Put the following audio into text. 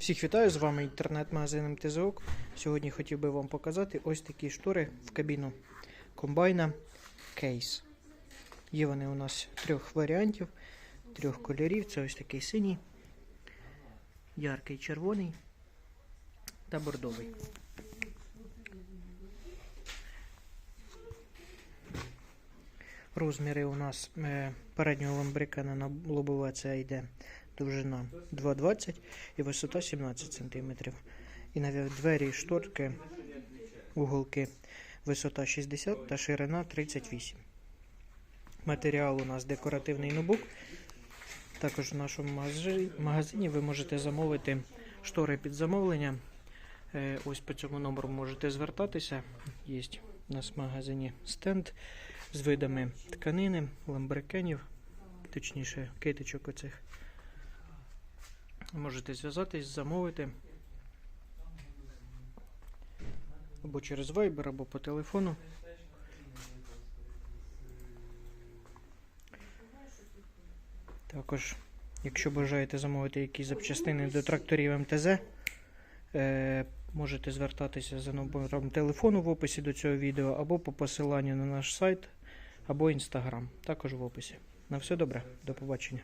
Всіх вітаю, з вами інтернет-магазин МТЗОК. Сьогодні хотів би вам показати ось такі штори в кабіну комбайна Кейс. Є вони у нас трьох варіантів, трьох кольорів. Це ось такий синій, яркий червоний та бордовий. Розміри у нас е, переднього ламбрикана на лобове це йде довжина 2,20 і висота 17 см. І навіть двері і шторки, уголки висота 60 та ширина 38. Матеріал у нас декоративний нубук. Також в нашому магазині ви можете замовити штори під замовлення. Е, Ось по цьому номеру можете звертатися. Є у нас в магазині стенд з видами тканини, ламбрикенів, точніше, китичок оцих. Можете зв'язатись, замовити. Або через Viber, або по телефону. Також, якщо бажаєте замовити якісь запчастини до тракторів МТЗ, е, можете звертатися за номером телефону в описі до цього відео, або по посиланню на наш сайт, або інстаграм, також в описі. На все добре, до побачення.